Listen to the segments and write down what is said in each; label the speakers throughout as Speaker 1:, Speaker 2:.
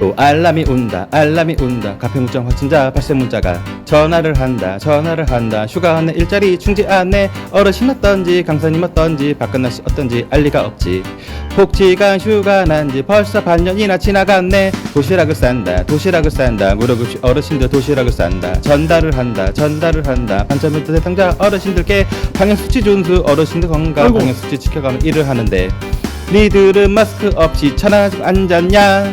Speaker 1: 또 알람이 운다 알람이 운다. 가평점 확진자 발생 문자가 전화를 한다 전화를 한다. 휴가 안내 일자리 충지 안내 어르신 어떤지 강사님 어떤지 박근혜 씨 어떤지 알 리가 없지. 복지관 휴가 난지 벌써 반년이나 지나갔네. 도시락을 싼다 도시락을 싼다. 무릎 없이 어르신들 도시락을 싼다. 전달을 한다 전달을 한다. 반찬부터 대상자 어르신들께 방역수치 준수 어르신들 건강
Speaker 2: 아이고.
Speaker 1: 방역수치 지켜가며 일을 하는데. 니들은 마스크 없이 천하직 앉았냐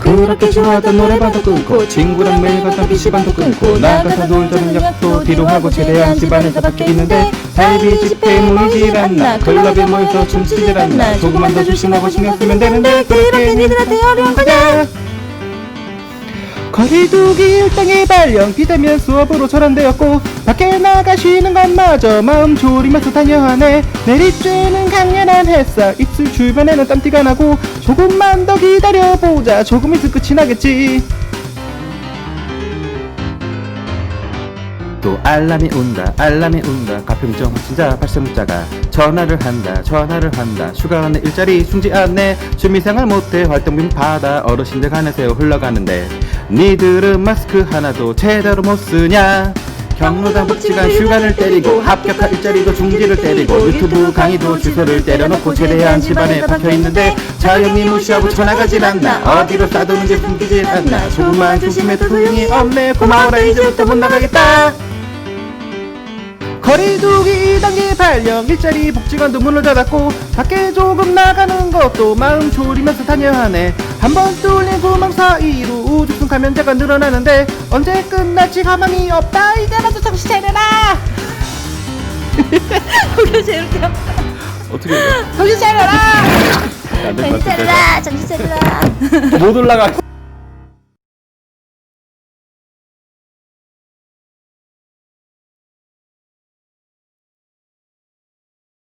Speaker 1: 그렇게 좋아하던 노래방도 끊고 친구랑 매일 갔던 PC방도 끊고 나가서 놀자는 약도 뒤로 하고 최대한 집안에서 밖에 있는데 사이비 집회에 모이질 않나 클럽에 모여서 춤추질 않나 조금만 더 조심하고 신경 쓰면 되는데 그렇게 니들한테 어려운 거냐 거리두기 일당의 발령 비대면 수업으로 전환되었고 밖에 나가 쉬는 것마저 마음 졸이면서 다녀야 하네 내리쬐는 강렬한 햇살 입술 주변에는 땀띠가 나고 조금만 더 기다려보자. 조금 있을 끝이 나겠지 또 알람이 운다 알람이 운다. 가평점 진짜 발생 문자가 전화를 한다 전화를 한다. 휴가 안내 일자리 충지 안내 취미생활 못해 활동비 받아. 어르신들 가내세요 흘러가는데 니들은 마스크 하나도 제대로 못 쓰냐? 경로당 복지관 휴가를 때리고 합격할 일자리도 중지를 때리고 유튜브 강의도 주소를 때려놓고 최대한 집안에 박혀있는데 자연히 무시하고 전화가질 않나. 어디로 싸도는지 숨기질 않나. 조금만 조심해도 소용이 없네. 고마워라 이제부터 못 나가겠다 거리두기 2단계 발령 일자리 복지관도 문을 닫았고 밖에 조금 나가는 것도 마음 졸이면서 다녀야 하네 한 번 뚫린 구멍 사이로 우주승 감염자가 늘어나는데 언제 끝날지 가망이 없다 이제라도 정신 차려라
Speaker 3: 제일 웃겨.
Speaker 1: 어떻게 해야
Speaker 3: 정신 차려라.
Speaker 1: 돼?
Speaker 3: 정신 차려라. 정신 차려라.
Speaker 1: 못 올라가